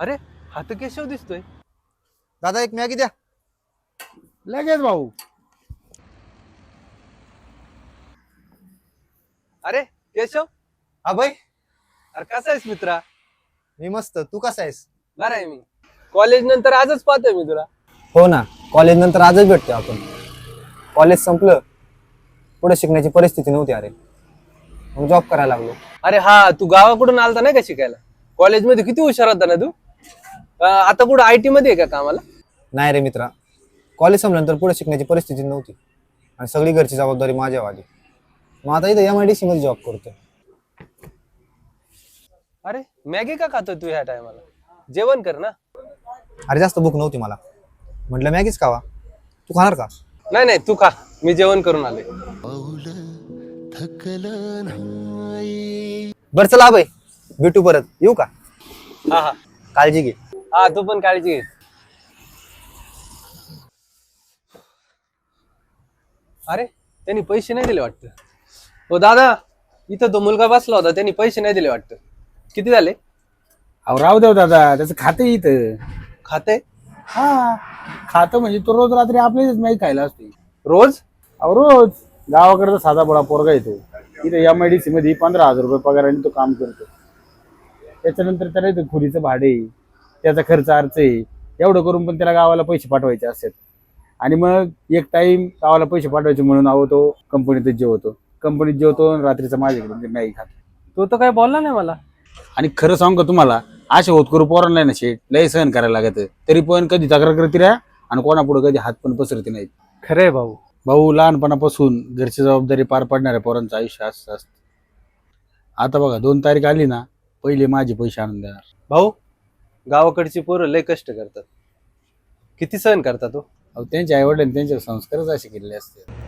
अरे हा तर केशव दिसतोय. दादा एक मॅगी द्या. लगेच भाऊ. अरे केशव? अभय अरे कसा आहेस मित्रा? मी मस्त. तू कसा आहेस? बरं आहे मी. कॉलेज नंतर आजच पाहतोय मी तुला. हो ना. कॉलेज नंतर आजच भेटतो आपण. कॉलेज संपलं. पुढे शिकण्याची परिस्थिती नव्हती अरे. मग जॉब करायला लागलो. अरे हा तू गावाकडून आलता नाही का शिकायला? कॉलेजमध्ये किती हुशार होता ना तू? आता कुठं आय टी मध्ये आहे का कामाला? नाही रे मित्रा. कॉलेज संपल्यानंतर पुढे शिकण्याची परिस्थिती नव्हती. आणि सगळी घरची जबाबदारी माझ्यावर आली मग आता इथं एम आय डी सी मध्ये जॉब करतो अरे मॅगी का खातोय तू ह्या टायमाला जेवण कर ना. अरे जास्त भूक नव्हती मला. म्हटलं मॅगीच खावा. तू खाणार का? नाही नाही तू खा. मी जेवण करून आले बरं चला अभय भेटू परत. येऊ का? हा हा. काळजी घे. हा तू पण काळजी घे. अरे त्यांनी पैसे नाही दिले वाटतं. हो दादा इथं तो मुलगा बसला होता त्यांनी पैसे नाही दिले वाटतं. किती झाले? अहो राहू देव दादा त्याचं खातं इथं. खाते हा खातं म्हणजे तो रोज रात्री आपलीच मॅगी खायला असते. रोज? अहो रोज. गावाकडचा साधा बडा पोरगा येतो इथं एम आय डी सी मध्ये पंधरा हजार रुपये पगाराने तो काम करतो. त्याच्यानंतर त्याला इथं खोलीचं भाडे त्याचा खर्च अर्च आहे. एवढं करून पण त्याला गावाला पैसे पाठवायचे असतात. आणि मग एक टाइम गावाला पैसे पाठवायचे म्हणून अहो तो कंपनीतच जेवतो. कंपनीत जेवतो आणि रात्रीचा माझ्याकडे मॅगी खातो. तो तर काय बोलला नाही मला. आणि खरं सांगू का तुम्हाला असे होत करू पोरांना ना शेट लय सहन करायला लागत तरी पण कधी तक्रार करते रा आणि कोणापुढे कधी हात पण पसरते नाहीत. खरंय भाऊ. भाऊ लहानपणापासून घरची जबाबदारी पार पाडणाऱ्या पोरांचं आयुष्य असं असतं. आता बघा दोन तारीख आली ना पहिले माझे पैसे आणून देणार. भाऊ गावाकडची पोरं लय कष्ट करतात. किती सहन करतात तो? अहो त्यांच्या आईवडिलांनी त्यांचे संस्कारच असे केलेले असते